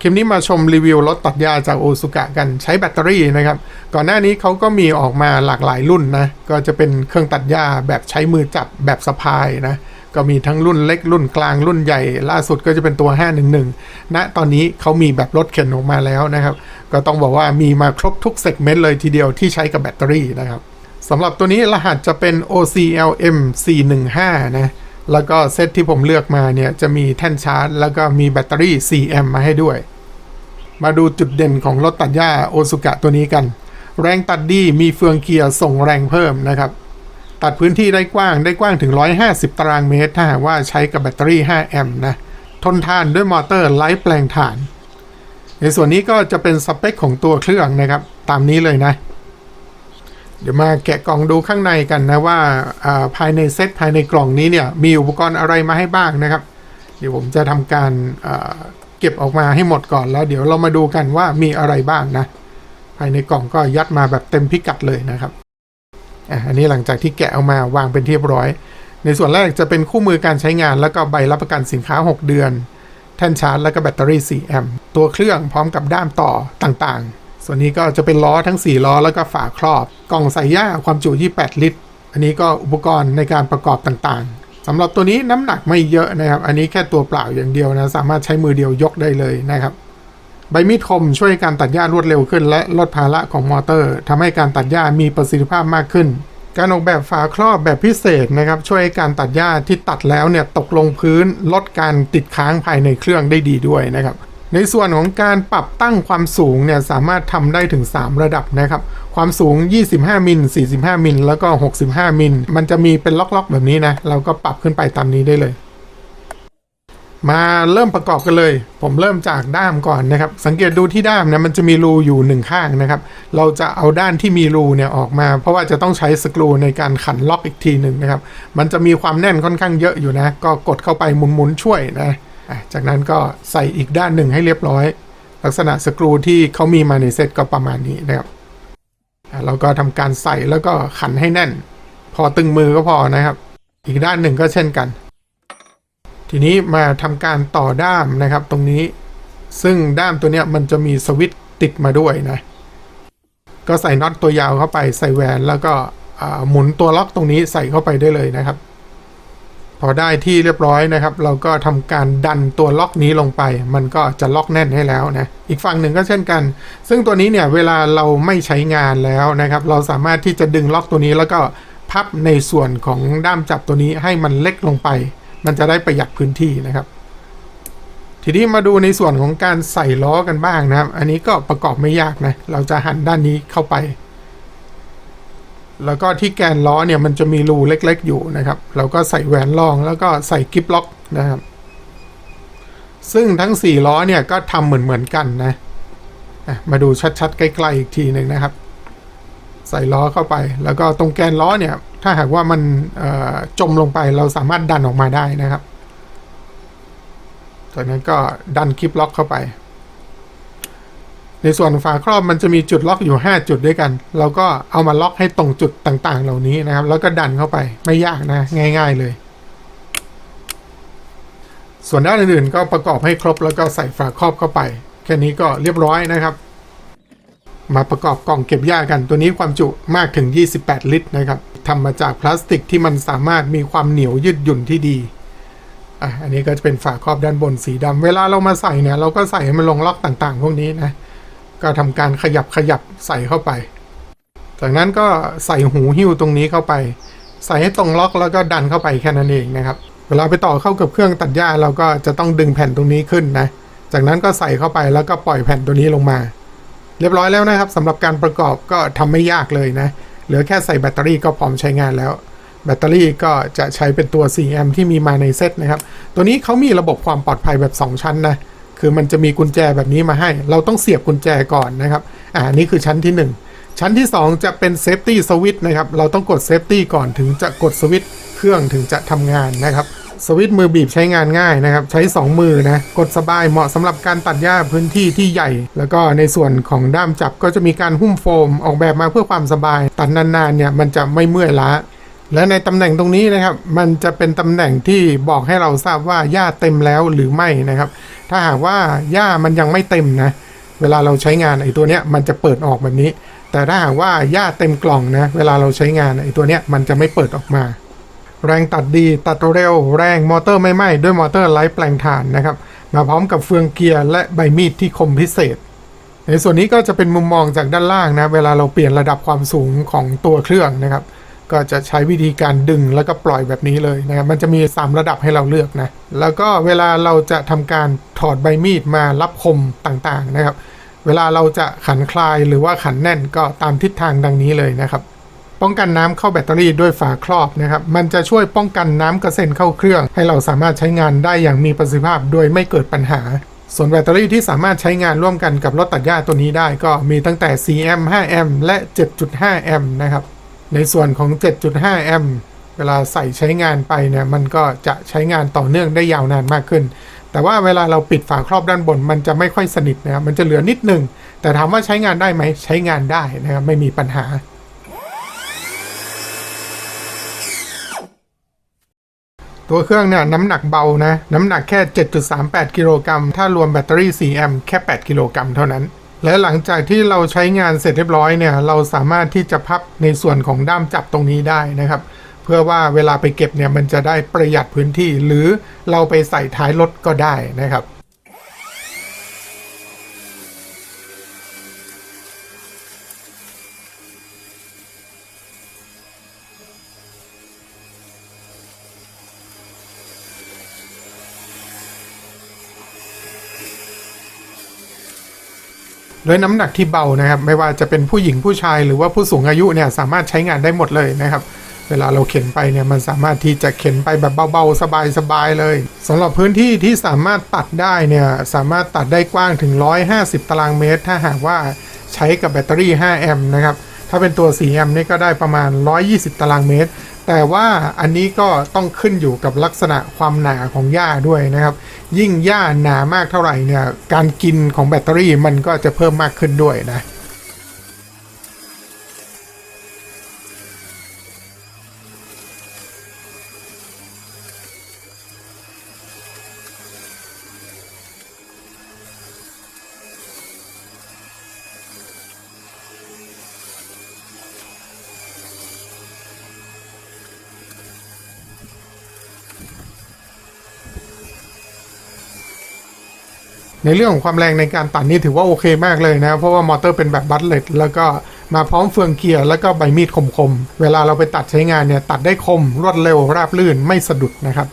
คลิปนี้มาชมรีวิวรถตัดหญ้าจากโอซุกะกันใช้แบตเตอรี่นะครับ ก่อนหน้านี้เขาก็มีออกมาหลากหลายรุ่นนะ ก็จะเป็นเครื่องตัดหญ้าแบบใช้มือจับแบบสะพายนะ ก็มีทั้งรุ่นเล็กรุ่นกลางรุ่นใหญ่ ล่าสุดก็จะเป็นตัว 511ณตอนนี้เขามีแบบรถเข็นออกมาแล้วนะครับ ก็ต้องบอกว่ามีมาครบทุกเซกเมนต์เลยทีเดียวที่ใช้กับแบตเตอรี่นะครับสำหรับตัวนี้รหัสจะเป็น OCLM 415 นะ แล้วก็เซตที่ผมเลือกมาเนี่ยจะมีแท่นชาร์จ แล้วก็มีแบตเตอรี่ 4 a มาให้ด้วย มาดูจุดเด่นของรถตัดหญ้าโอซุกะตัวนี้กัน แรงตัดดีมีเฟืองเกียร์ส่งแรงเพิ่มนะครับ ตัดพื้นที่ได้กว้างได้กว้างถึง 150 ตารางเมตร ถ้าหากว่าใช้กับแบตเตอรี่ 5 แอมป์นะ ทนทานด้วยมอเตอร์ไร้แปลงถ่าน ในส่วนนี้ก็จะเป็นสเปคของตัวเครื่องนะครับ ตามนี้เลยนะ เดี๋ยวมาแกะกล่องดูข้างในกันนะว่าภายในเซตภายในกล่องนี้เนี่ยมีอุปกรณ์อะไรมาให้บ้างนะครับ เดี๋ยวผมจะทำการเก็บออกมาให้หมดก่อนแล้ว เดี๋ยวเรามาดูกันว่ามีอะไรบ้างนะ ภายในกล่องก็ยัดมาแบบเต็มพิกัดเลยนะครับอันนี้หลังจากที่แกะเอามาวางเป็นที่เรียบร้อย ในส่วนแรกจะเป็นคู่มือการใช้งาน แล้วก็ใบรับประกันสินค้า 6 เดือน แท่นชาร์จแล้วก็แบตเตอรี่ 4 แอมป์ตัวเครื่องพร้อมกับด้ามต่อต่างๆ ส่วนนี้ก็จะเป็นล้อทั้ง 4 ล้อแล้วก็ฝาครอบ กล่องใส่ย่าความจุ 28 ลิตร อันนี้ก็อุปกรณ์ในการประกอบต่างๆสำหรับตัวนี้น้ำหนักไม่เยอะนะครับ อันนี้แค่ตัวเปล่าอย่างเดียวนะ สามารถใช้มือเดียวยกได้เลยนะครับ ใบมีดคมช่วยการตัดหญ้ารวดเร็วขึ้น และลดภาระของมอเตอร์ทำให้การตัดหญ้ามีประสิทธิภาพมากขึ้นการออกแบบฝาครอบแบบพิเศษนะครับ ช่วยการตัดหญ้าที่ตัดแล้วเนี่ยตกลงพื้นลดการติดค้างภายในเครื่องได้ดีด้วยนะครับ ในส่วนของการปรับตั้งความสูงเนี่ยสามารถทำได้ถึง 3 ระดับนะครับ ความสูง 25 มิล 45 มิล แล้วก็ 65 มิล มันจะมีเป็นล็อกๆ แบบนี้นะ เราก็ปรับขึ้นไปตามนี้ได้เลย มาเริ่มประกอบกันเลย ผมเริ่มจากด้ามก่อนนะครับ สังเกตดูที่ด้ามนะมันจะมีรูอยู่หนึ่งข้างนะครับ เราจะเอาด้านที่มีรูเนี่ยออกมา เพราะว่าจะต้องใช้สกรูในการขันล็อกอีกทีหนึ่งนะครับ มันจะมีความแน่นค่อนข้างเยอะอยู่นะ ก็กดเข้าไปหมุนๆช่วยนะอะ จากนั้นก็ใส่อีกด้านหนึ่งให้เรียบร้อย ลักษณะสกรูที่เขามีมาในเซตก็ประมาณนี้นะครับเราก็ทำการใส่แล้วก็ขันให้แน่น พอตึงมือก็พอนะครับ อีกด้านหนึ่งก็เช่นกัน ทีนี้มาทำการต่อด้ามนะครับ ตรงนี้ ซึ่งด้ามตัวเนี้ยมันจะมีสวิตติดมาด้วยนะ ก็ใส่น็อตตัวยาวเข้าไปใส่แหวนแล้วก็หมุนตัวล็อกตรงนี้ใส่เข้าไปได้เลยนะครับ พอได้ที่เรียบร้อยนะครับ เราก็ทำการดันตัวล็อกนี้ลงไป มันก็จะล็อกแน่นให้แล้วนะอีกฝั่งหนึ่งก็เช่นกัน ซึ่งตัวนี้เนี่ยเวลาเราไม่ใช้งานแล้วนะครับ เราสามารถที่จะดึงล็อกตัวนี้แล้วก็พับในส่วนของด้ามจับตัวนี้ให้มันเล็กลงไป มันจะได้ประหยัดพื้นที่นะครับ ทีนี้มาดูในส่วนของการใส่ล้อกันบ้างนะครับ อันนี้ก็ประกอบไม่ยากนะเราจะหันด้านนี้เข้าไป แล้วก็ที่แกนล้อเนี่ยมันจะมีรูเล็ก ๆ อยู่นะครับเราก็ใส่แหวนรองแล้วก็ใส่กิฟล็อกนะครับ ซึ่งทั้ง 4 ล้อเนี่ยก็ทำเหมือนเหมือนๆกันนะมาดูชัดๆใกล้ๆอีกทีหนึ่งนะครับ ใส่ล้อเข้าไป แล้วก็ตรงแกนล้อเนี่ย ถ้าหากว่ามันจมลงไปเราสามารถดันออกมาได้นะครับจากนั้นก็ดันคลิปล็อกเข้าไป ในส่วนฝาครอบมันจะมีจุดล็อกอยู่ 5 จุดด้วยกัน เราก็เอามาล็อกให้ตรงจุดต่างๆ เหล่านี้นะครับ แล้วก็ดันเข้าไปไม่ยากนะง่าย ๆ เลย ส่วนด้านอื่นๆ ก็ประกอบให้ครบแล้วก็ใส่ฝาครอบเข้าไป แค่นี้ก็เรียบร้อยนะครับ มาประกอบกล่องเก็บหญ้ากัน ตัวนี้ความจุมากถึง 28 ลิตรนะครับทำมาจากพลาสติกที่มันสามารถมีความเหนียวยืดหยุ่นที่ดีอะอันนี้ก็จะเป็นฝาครอบด้านบนสีดำเวลาเรามาใส่เนี่ยเราก็ใส่ให้มันลงล็อกต่างๆ พวกนี้นะ ก็ทำการขยับขยับใส่เข้าไป จากนั้นก็ใส่หูหิ้วตรงนี้เข้าไป ใส่ให้ตรงล็อกแล้วก็ดันเข้าไปแค่นั้นเองนะครับ เวลาไปต่อเข้ากับเครื่องตัดหญ้าเราก็จะต้องดึงแผ่นตรงนี้ขึ้นนะ จากนั้นก็ใส่เข้าไปแล้วก็ปล่อยแผ่นตัวนี้ลงมา เรียบร้อยแล้วนะครับสำหรับการประกอบก็ทำไม่ยากเลยนะ เหลือแค่ใส่แบตเตอรี่ก็พร้อมใช้งานแล้วแบตเตอรี่ก็จะใช้เป็นตัว 4 แอมป์ที่มีมาในเซตนะครับ ตัวนี้เขามีระบบความปลอดภัยแบบ 2 ชั้นนะ คือมันจะมีกุญแจแบบนี้มาให้ เราต้องเสียบกุญแจก่อนนะครับ อ่านี่คือชั้นที่ 1 ชั้นที่ 2 จะเป็นเซฟตี้สวิตช์นะครับ เราต้องกดเซฟตี้ก่อนถึงจะกดสวิตช์เครื่องถึงจะทำงานนะครับ สวิตช์มือบีบใช้งานง่ายนะครับ ใช้ 2 มือนะ กดสบายเหมาะสำหรับการตัดหญ้าพื้นที่ที่ใหญ่ แล้วก็ในส่วนของด้ามจับก็จะมีการหุ้มโฟมออกแบบมาเพื่อความสบาย ตัดนานๆเนี่ยมันจะไม่เมื่อยล้าและในตำแหน่งตรงนี้นะครับ มันจะเป็นตำแหน่งที่บอกให้เราทราบว่าหญ้าเต็มแล้วหรือไม่นะครับ ถ้าหากว่าหญ้ามันยังไม่เต็มนะ เวลาเราใช้งานไอ้ตัวเนี้ยมันจะเปิดออกแบบนี้ แต่ถ้าหากว่าหญ้าเต็มกล่องนะ เวลาเราใช้งานไอ้ตัวเนี้ยมันจะไม่เปิดออกมา แรงตัดดีตัดเร็ว แรงมอเตอร์ไม่ไหม้ด้วยมอเตอร์ไร้แปลงถ่านนะครับ มาพร้อมกับเฟืองเกียร์และใบมีดที่คมพิเศษ ในส่วนนี้ก็จะเป็นมุมมองจากด้านล่างนะ เวลาเราเปลี่ยนระดับความสูงของตัวเครื่องนะครับ ก็จะใช้วิธีการดึงแล้วก็ปล่อยแบบนี้เลยนะครับมันจะมี 3 ระดับให้เราเลือกนะแล้วก็เวลาเราจะทำการถอดใบมีดมารับคมต่างๆนะครับ เวลาเราจะขันคลายหรือว่าขันแน่นก็ตามทิศทางดังนี้เลยนะครับ ป้องกันน้ำเข้าแบตเตอรี่ด้วยฝาครอบนะครับ มันจะช่วยป้องกันน้ำกระเซ็นเข้าเครื่อง ให้เราสามารถใช้งานได้อย่างมีประสิทธิภาพโดยไม่เกิดปัญหาส่วนแบตเตอรี่ที่สามารถใช้งานร่วมกันกับรถตัดหญ้าตัวนี้ได้ก็มีตั้งแต่ 4 แอมป์ 5 แอมป์ และ 7.5 แอมป์นะครับ ในส่วนของ 7.5 แอมป์เวลาใส่ใช้งานไปเนี่ยมันก็จะใช้งานต่อเนื่องได้ยาวนานมากขึ้น แต่ว่าเวลาเราปิดฝาครอบด้านบน มันจะไม่ค่อยสนิทนะครับมันจะเหลือนิดหนึง แต่ถามว่าใช้งานได้ไหมใช้งานได้นะครับไม่มีปัญหาตัวเครื่องเนี่ยน้ำหนักเบานะ น้ำหนักแค่ 7.38 กิโลกรัม ถ้ารวมแบตเตอรี่ 4 แอมป์แค่ 8 กิโลกรัมเท่านั้น และหลังจากที่เราใช้งานเสร็จเรียบร้อยเนี่ย เราสามารถที่จะพับในส่วนของด้ามจับตรงนี้ได้นะครับ เพื่อว่าเวลาไปเก็บเนี่ยมันจะได้ประหยัดพื้นที่ หรือเราไปใส่ท้ายรถก็ได้นะครับ ด้วยน้ำหนักที่เบานะครับ ไม่ว่าจะเป็นผู้หญิงผู้ชายหรือว่าผู้สูงอายุเนี่ยสามารถใช้งานได้หมดเลยนะครับ เวลาเราเข็นไปเนี่ยมันสามารถที่จะเข็นไปแบบเบาๆสบายๆเลยสำหรับพื้นที่ที่สามารถตัดได้เนี่ยสามารถตัดได้กว้างถึง 150 ตารางเมตร ถ้าหากว่าใช้กับแบตเตอรี่ 5 แอมป์นะครับถ้าเป็นตัว 4 แอมป์นี่ก็ได้ประมาณ 120 ตารางเมตร แต่ว่าอันนี้ก็ต้องขึ้นอยู่กับลักษณะความหนาของหญ้าด้วยนะครับ ยิ่งหญ้าหนามากเท่าไหร่เนี่ยการกินของแบตเตอรี่มันก็จะเพิ่มมากขึ้นด้วยนะ ในเรื่องของความแรงในการตัดนี่ถือว่าโอเคมากเลยนะ เพราะว่ามอเตอร์เป็นแบบบัตเลตแล้วก็มาพร้อมเฟืองเกียร์แล้วก็ใบมีดคมๆ เวลาเราไปตัดใช้งานเนี่ย ตัดได้คมรวดเร็วราบลื่นไม่สะดุดนะครับ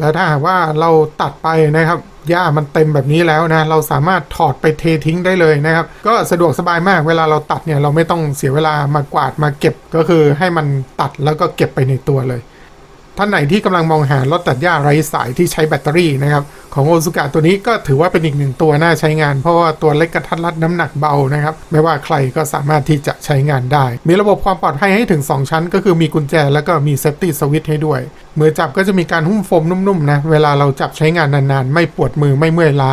แล้วถ้าหากว่าเราตัดไปนะครับหญ้ามันเต็มแบบนี้แล้วนะ เราสามารถถอดไปเททิ้งได้เลยนะครับ ก็สะดวกสบายมากเวลาเราตัดเนี่ยเราไม่ต้องเสียเวลามากวาดมาเก็บก็คือให้มันตัดแล้วก็เก็บไปในตัวเลย ท่านไหนที่กำลังมองหารถตัดหญ้าไร้สายที่ใช้แบตเตอรี่นะครับ ของโอซุกะตัวนี้ก็ถือว่าเป็นอีกหนึ่งตัวน่าใช้งาน เพราะว่าตัวเล็กกระทัดรัดน้ำหนักเบานะครับ ไม่ว่าใครก็สามารถที่จะใช้งานได้ มีระบบความปลอดภัยให้ถึง 2 ชั้น ก็คือมีกุญแจแล้วก็มีเซฟตี้สวิตช์ให้ด้วย มือจับก็จะมีการหุ้มโฟมนุ่มๆนะเวลาเราจับใช้งานนานๆ ไม่ปวดมือไม่เมื่อยล้า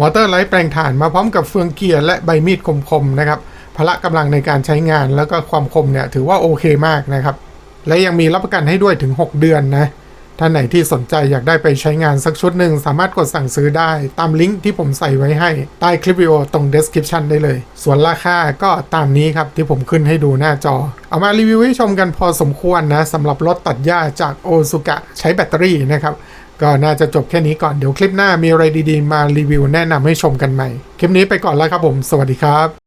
มอเตอร์ไร้แปลงถ่านมาพร้อมกับเฟืองเกียร์และใบมีดคมๆนะครับพละกำลังในการใช้งานแล้วก็ความคมเนี่ยถือว่าโอเคมากนะครับ และยังมีรับประกันให้ด้วยถึง 6 เดือนนะท่านไหนที่สนใจอยากได้ไปใช้งานสักชุดหนึ่งสามารถกดสั่งซื้อได้ตามลิงก์ที่ผมใส่ไว้ให้ใต้คลิปวิดีโอตรง description ได้เลย ส่วนราคาก็ตามนี้ครับที่ผมขึ้นให้ดูหน้าจอ เอามารีวิวให้ชมกันพอสมควรนะสำหรับรถตัดหญ้าจากโอซุกะใช้แบตเตอรี่นะครับก็น่าจะจบแค่นี้ก่อนเดี๋ยวคลิปหน้ามีอะไรดีๆ มารีวิวแนะนำให้ชมกันใหม่ คลิปนี้ไปก่อนแล้วครับผม สวัสดีครับ